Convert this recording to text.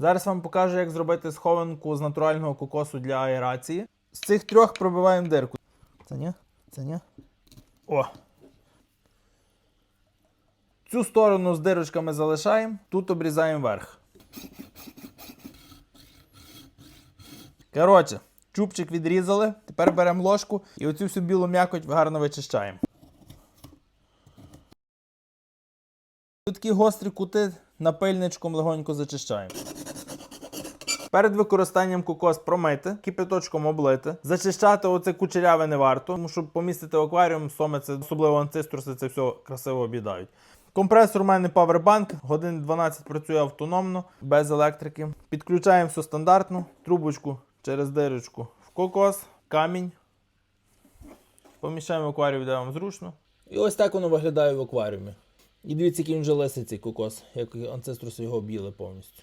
Зараз вам покажу, як зробити схованку з натурального кокосу для аерації. З цих трьох пробиваємо дирку. Це ні? Це ні? О! Цю сторону з дирочками залишаємо, тут обрізаємо верх. Коротше, чубчик відрізали, тепер беремо ложку і оцю всю білу м'якоть гарно вичищаємо. Такі гострі кути напильничком легонько зачищаємо. Перед використанням кокос промити, кипяточком облити. Зачищати оце кучеряве не варто, тому що помістити в акваріум, соми це особливо анциструси, це все красиво об'їдають. Компресор у мене Powerbank, годин 12 працює автономно, без електрики. Підключаємо все стандартно, трубочку через дирочку в кокос, камінь. Поміщаємо в акваріум, де вам зручно. І ось так воно виглядає в акваріумі. І дивіться, який він вже лисий цей кокос, як анцеструси його об'їли повністю.